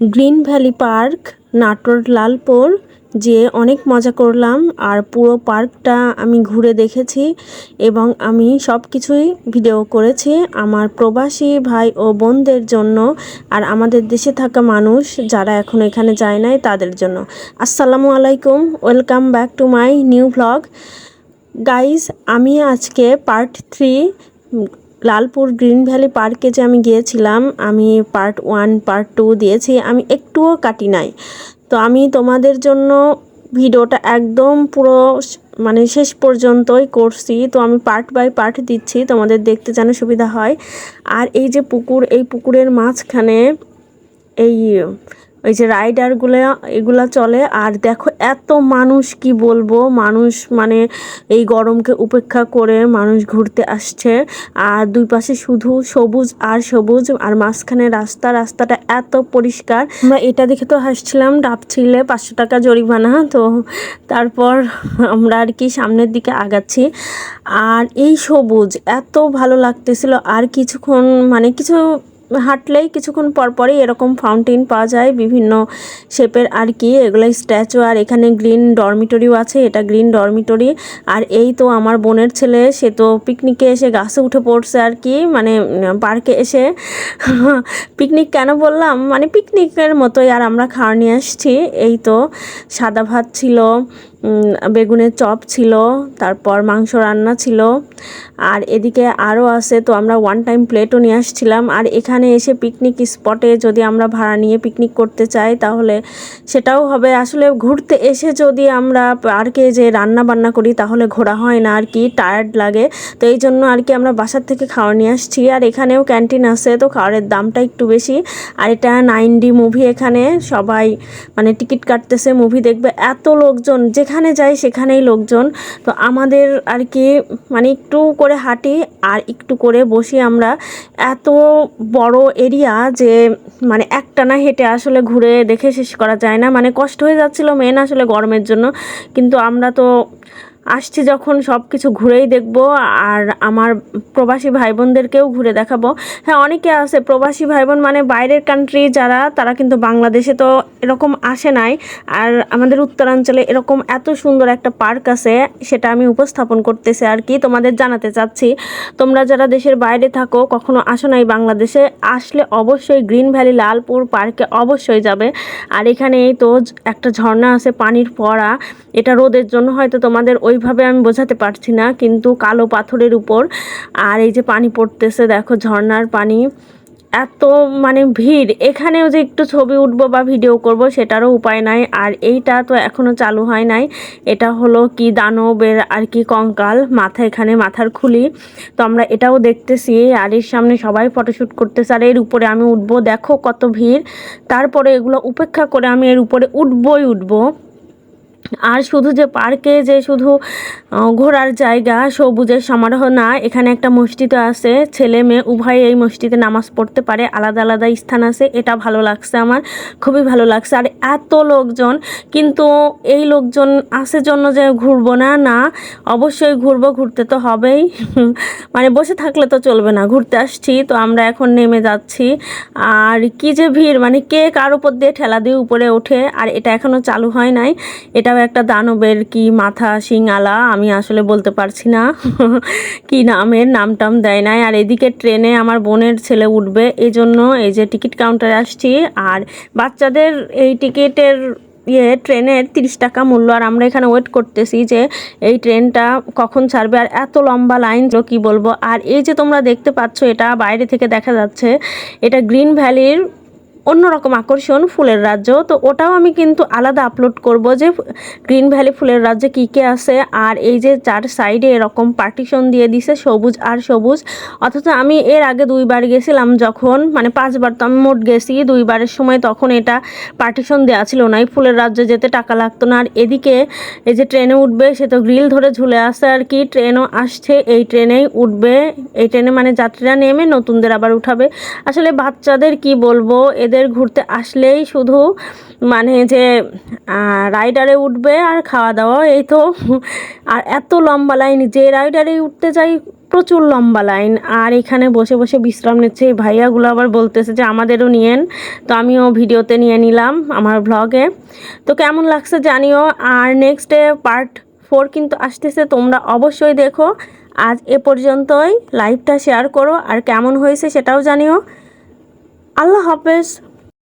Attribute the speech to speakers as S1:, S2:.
S1: Green Valley Park, Natore Lalpur যে অনেক মজা করলাম, আর পুরো পার্কটা আমি ঘুরে দেখেছি এবং আমি সব কিছুই ভিডিও করেছি আমার প্রবাসী ভাই ও বোনদের জন্য আর আমাদের দেশে থাকা মানুষ যারা এখন এখানে যায় নাই তাদের জন্য। আসসালামু আলাইকুম, welcome back to my new vlog guys, আমি আজকে part three Lalpur Green Valley পার্কে যে আমি গিয়েছিলাম, আমি পার্ট ওয়ান পার্ট টু দিয়েছি, আমি একটুও কাটি নাই। তো আমি তোমাদের জন্য ভিডিওটা একদম পুরো মানে শেষ পর্যন্তই করছি। তো আমি পার্ট বাই পার্ট দিচ্ছি, তোমাদের দেখতে যেন সুবিধা হয়। আর এই যে পুকুর, এই পুকুরের মাঝখানে এই ওই যে রাইডারগুলো এগুলো চলে। আর দেখো এত মানুষ, কি বলব? মানুষ মানে এই গরমকে উপেক্ষা করে মানুষ ঘুরতে আসছে। আর দুই পাশে শুধু সবুজ আর সবুজ। আর মাঝখানে রাস্তা, রাস্তাটা এত পরিষ্কার। আমরা এটা দেখে তো হাসছিলাম ডাবছিলে পাঁচশো টাকা জরিমানা, তো তারপর আমরা আর কি সামনের দিকে আগাচ্ছি। আর এই সবুজ, এত ভালো লাগতেছিল। আর কিছুক্ষণ মানে কিছু হাঁটলেই কিছুক্ষণ পর পরই এরকম ফাউন্টেন পাওয়া যায়, বিভিন্ন শেপের আর কি এগুলো স্ট্যাচু আর এখানে গ্রিন ডরমিটরিও আছে, এটা গ্রিন ডরমিটরি আর এই তো আমার বোনের ছেলে, সে তো পিকনিকে এসে গাছে উঠে পড়ছে আর কি মানে পার্কে এসে পিকনিক কেন বললাম? মানে পিকনিকের মতোই, আর আমরা খাওয়া নিয়ে আসছি, এই তো সাদা ভাত ছিল বেগুনের চপ ছিল, তারপর মাংস রান্না ছিল। আর এদিকে আরও আছে, তো আমরা ওয়ান টাইম প্লেটও নিয়ে আসছিলাম। আর এখানে এসে পিকনিক স্পটে যদি আমরা ভাড়া নিয়ে পিকনিক করতে চাই, তাহলে সেটাও হবে। আসলে ঘুরতে এসে যদি আমরা পার্কে যে রান্না বান্না করি, তাহলে ঘোরা হয় না। আর কি টায়ার্ড লাগে। তো এই জন্য আর কি আমরা বাসার থেকে খাওয়া নিয়ে আসছি। আর এখানেও ক্যান্টিন আছে, তো খাওয়ারের দামটা একটু বেশি। আর এটা নাইন ডি মুভি এখানে সবাই মানে টিকিট কাটতেছে মুভি দেখবে। এত লোকজন যেখানে যাই সেখানেই লোকজন। তো আমাদের আর কি মানে একটু করে হাঁটি আর একটু করে বসি আমরা। এত বড় এরিয়া যে মানে একটানা হেঁটে আসলে ঘুরে দেখে শেষ করা যায় না। মানে কষ্ট হয়ে যাচ্ছিল মেন আসলে গরমের জন্য। কিন্তু আমরা তো আসছি যখন সব কিছু ঘুরেই দেখব, আর আমার প্রবাসী ভাই বোনদেরকেও ঘুরে দেখাবো। হ্যাঁ অনেকে আছে, প্রবাসী ভাই বোন মানে বাইরের কান্ট্রি যারা, তারা কিন্তু বাংলাদেশে তো এরকম আসে নাই। আর আমাদের উত্তরাঞ্চলে এরকম এত সুন্দর একটা পার্ক আছে, সেটা আমি উপস্থাপন করতেছি আর কি, তোমাদের জানাতে চাচ্ছি। তোমরা যারা দেশের বাইরে থাকো, কখনো আসো নাই বাংলাদেশে, আসলে অবশ্যই গ্রিন ভ্যালি লালপুর পার্কে অবশ্যই যাবে। আর এখানে এই তো একটা ঝর্ণা আছে পানির পড়া এটা রোদের জন্য হয়তো তোমাদের ওইভাবে আমি বোঝাতে পারছি না, কিন্তু কালো পাথরের উপর, আর এই যে পানি পড়তেছে, দেখো ঝর্নার পানি, এত মানে ভিড়। এখানেও যে একটু ছবি উঠবো বা ভিডিও করব, সেটারও উপায় নাই। আর এইটা তো এখনও চালু হয় নাই। এটা হলো কি দানবের আর কি কঙ্কাল, মাথা এখানে, মাথার খুলি। তো আমরা এটাও দেখতেছি, আর এর সামনে সবাই ফটোশ্যুট করতেছে। আর এর উপরে আমি উঠবো, দেখো কত ভিড়। তারপরে এগুলো উপেক্ষা করে আমি এর উপরে উঠবই উঠবো। আর শুধু যে পার্কে যে শুধু ঘোরার জায়গা, সবুজের সমারোহ না, এখানে একটা মসজিদও আছে। ছেলে মেয়ে উভয় এই মসজিদে নামাজ পড়তে পারে। আলাদা আলাদা স্থান আছে। এটা ভালো লাগছে আমার। খুবই ভালো লাগছে। আর এত লোকজন, কিন্তু এই লোকজন আসে জন্য যে ঘুরবো না না, অবশ্যই ঘুরবো, ঘুরতে তো হবেই। মানে বসে থাকলে তো চলবে না। ঘুরতে আসছি, তো আমরা এখন নেমে যাচ্ছি। আর কি যে ভিড় মানে কে কার উপর দিয়ে ঠেলা দিয়ে উপরে ওঠে, আর এটা এখনও চালু হয় নাই। এটাও একটা দানবের কি মাথা শিঙালা, আমি আসলে বলতে পারছি না। কি নামের নাম টাম দেয় নাই। আর এদিকে ট্রেনে আমার বোনের ছেলে উঠবে এই জন্য এই যে টিকিট কাউন্টারে আসছি। আর বাচ্চাদের এই টিকিটের ইয়ে ট্রেনের তিরিশ টাকা মূল্য। আর আমরা এখানে ওয়েট করতেছি যে এই ট্রেনটা কখন ছাড়বে। আর এত লম্বা লাইন ছিল কি বলব? আর এই যে তোমরা দেখতে পাচ্ছ, এটা বাইরে থেকে দেখা যাচ্ছে, এটা গ্রিন ভ্যালির অন্যরকম আকর্ষণ ফুলের রাজ্য। তো ওটাও আমি কিন্তু আলাদা আপলোড করব যে গ্রিন ভ্যালি ফুলের রাজ্যে কী কী আছে। আর এই যে চার সাইডে এরকম পার্টিশন দিয়ে দিছে সবুজ আর সবুজ। অথচ আমি এর আগে দুইবার গেছিলাম যখন মানে পাঁচবার তো আমি মোট গেছি, দুইবারের সময় তখন এটা পার্টিশন দেওয়া ছিল না। এই ফুলের রাজ্যে যেতে টাকা লাগতো না। আর এদিকে এই যে ট্রেনে উঠবে, সে তো গ্রিল ধরে ঝুলে আসে আর কি। ট্রেনও আসছে, এই ট্রেনেই উঠবে। এই ট্রেনে মানে যাত্রীরা নেমে নতুনদের আবার উঠাবে। আসলে বাচ্চাদের কি বলব? এদের ঘুরতে আসলেই শুধু মানে যে রাইডারে উঠবে আর খাওয়া দাওয়া, এই তো। আর এত লম্বা লাইন, যে রাইডারে উঠতে যাই প্রচুর লম্বা লাইন। আর এখানে বসে বসে বিশ্রাম নিচ্ছে। এই ভাইয়াগুলো আবার বলতেছে যে, আমাদেরও নিয়েন। তো আমিও ভিডিওতে নিয়ে নিলাম আমার ব্লগে তো কেমন লাগছে জানিও। আর নেক্সট ডে পার্ট ফোর কিন্তু আসতেছে, তোমরা অবশ্যই দেখো। আজ এ পর্যন্তই। লাইভটা শেয়ার করো। আর কেমন হয়েছে সেটাও জানিও। আল্লাহ হাফেজ।